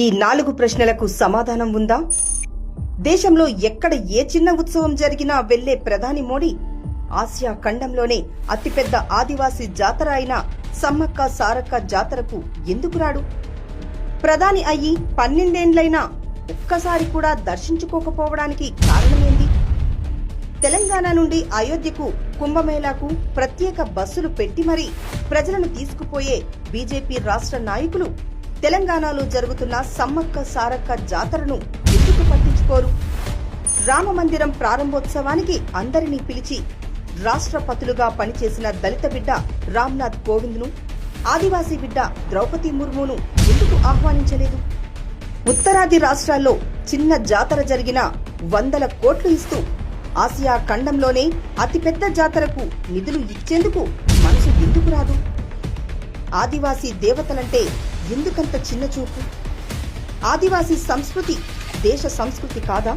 ఈ నాలుగు ప్రశ్నలకు సమాధానం ఉందా? దేశంలో ఎక్కడ ఏ చిన్న ఉత్సవం జరిగినా వెళ్ళే ప్రధాని మోడీ? ఆసియా ఖండంలోనే అతిపెద్ద ఆదివాసీ జాతర అయిన సమ్మక్క సారక్క జాతరకు ఎందుకు రాడు? ప్రధాని అయ్యి పన్నెండేండ్లైనా ఒక్కసారి కూడా దర్శించుకోకపోవడానికి కారణమేంది? తెలంగాణ నుండి అయోధ్యకు కుంభమేళాకు ప్రత్యేక బస్సులు పెట్టి మరీ ప్రజలను తీసుకుపోయే బీజేపీ రాష్ట్ర నాయకులు తెలంగాణలో జరుగుతున్న సమ్మక్క సారక్క జాతరను ఎందుకు పట్టించుకోరు. రామ మందిరం ప్రారంభోత్సవానికి అందరినీ పిలిచి రాష్ట్రపతులుగా పనిచేసిన దళిత బిడ్డ రామ్నాథ్ కోవింద్ను ఆదివాసీ బిడ్డ ద్రౌపది ముర్మును ఎందుకు ఆహ్వానించలేదు? ఉత్తరాది రాష్ట్రాల్లో చిన్న జాతర జరిగిన వందల కోట్లు ఇస్తూ ఆసియా ఖండంలోనే అతిపెద్ద జాతరకు నిధులు ఇచ్చేందుకు మనసు ఎందుకు రాదు? ఆదివాసీ దేవతలంటే ఎందుకంత చిన్న చూపు? ఆదివాసీ సంస్కృతి దేశ సంస్కృతి కాదా?